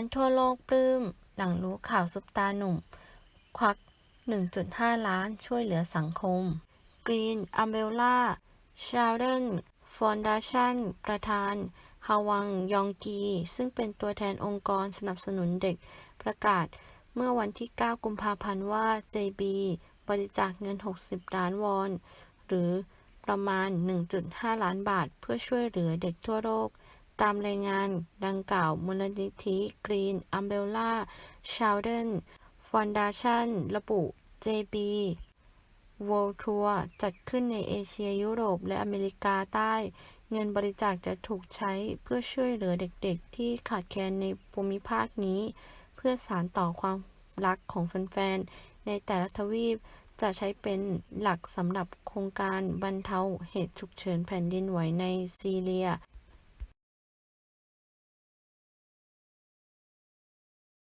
นทั่วโลกปลื้ม หลังรู้ข่าวซุปตาร์หนุ่ม ควัก 1.5 ล้านช่วยเหลือสังคม Green Umbrella Children Foundation ประธานฮาวัง ยองกี ซึ่งเป็นตัวแทนองค์กรสนับสนุนเด็ก ประกาศเมื่อวันที่ 9 กุมภาพันธ์ว่า JB บริจาคเงิน 60 ล้านวอน หรือประมาณ 1.5 ล้านบาท เพื่อช่วยเหลือเด็กทั่วโลก ตามรายงานดังกล่าวมูลนิธิ Green Umbrella Children Foundation ระบุ JB World Tour จัดขึ้นในเอเชียยุโรปและอเมริกาใต้ เงินบริจาคจะถูกใช้เพื่อช่วยเหลือเด็กๆ ที่ขาดแคลนในภูมิภาคนี้ เพื่อสานต่อความรักของแฟนๆ ในแต่ละทวีปจะใช้เป็นหลักสำหรับโครงการบรรเทาเหตุฉุกเฉินแผ่นดินไหวในซีเรีย